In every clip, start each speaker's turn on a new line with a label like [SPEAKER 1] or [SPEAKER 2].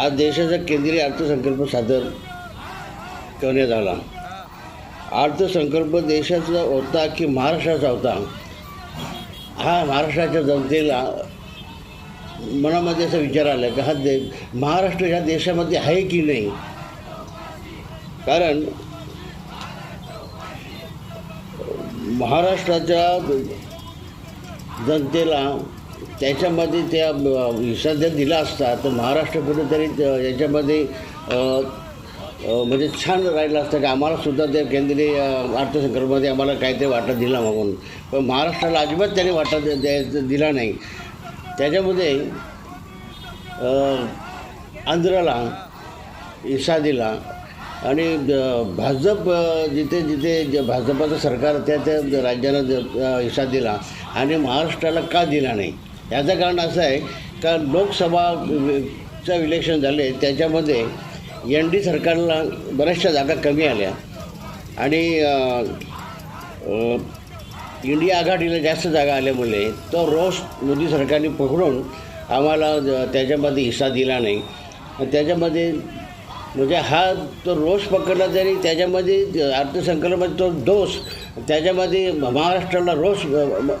[SPEAKER 1] आज देशाचा केंद्रीय अर्थसंकल्प सादर करण्यात आला. अर्थसंकल्प देशाचा होता की महाराष्ट्राचा होता? हा महाराष्ट्राच्या जनतेला मनामध्ये असा विचार आला की हा दे महाराष्ट्र ह्या देशामध्ये आहे की नाही? कारण महाराष्ट्राच्या जनतेला त्याच्यामध्ये त्या अ, हिस्सा जर दिला असता तर महाराष्ट्र कुठेतरी याच्यामध्ये म्हणजे छान राहिलं असतं. की आम्हालासुद्धा त्या केंद्रीय अर्थसंकल्पामध्ये आम्हाला काहीतरी वाटा दिला म्हणून. पण महाराष्ट्राला अजिबात त्याने वाटा दे- द्यायचा दिला नाही. त्याच्यामध्ये आंध्राला हिस्सा दिला. आणि भाजप जिथे जिथे जे भाजपाचं सरकार त्या त्या राज्याला ज- हिस्सा दिला. आणि महाराष्ट्राला का दिला नाही? याचं कारण असं आहे का लोकसभाचं इलेक्शन झाले त्याच्यामध्ये एन डी सरकारला बऱ्याचशा जागा कमी आल्या. आणि इंडिया आघाडीला जास्त जागा आल्यामुळे तो रोष मोदी सरकारने पकडून आम्हाला त्याच्यामध्ये हिस्सा दिला नाही. त्याच्यामध्ये म्हणजे हा तो रोष पकडला तरी त्याच्यामध्ये अर्थसंकल्पात तो दोष त्याच्यामध्ये महाराष्ट्राला रोष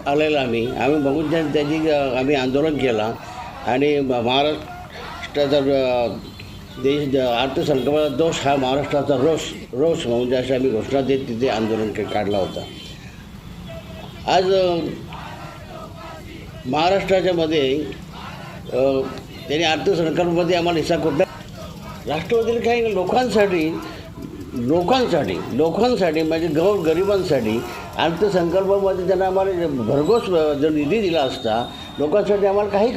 [SPEAKER 1] आलेला आम्ही. आम्ही बघून त्याची आम्ही आंदोलन केला. आणि म- महाराष्ट्राचा देश अर्थसंकल्पाचा दोष हा महाराष्ट्राचा रोष रोष म्हणजे अशी आम्ही घोषणा देत तिथे आंदोलन काढला होता. आज महाराष्ट्राच्यामध्ये त्यांनी अर्थसंकल्पामध्ये आम्हाला हिस्सा कुठला राष्ट्रवादीला काही लोकांसाठी लोकांसाठी लोकांसाठी म्हणजे गौ गरिबांसाठी अर्थसंकल्पामध्ये त्यांना आम्हाला भरघोस जर निधी दिला असता लोकांसाठी आम्हाला काही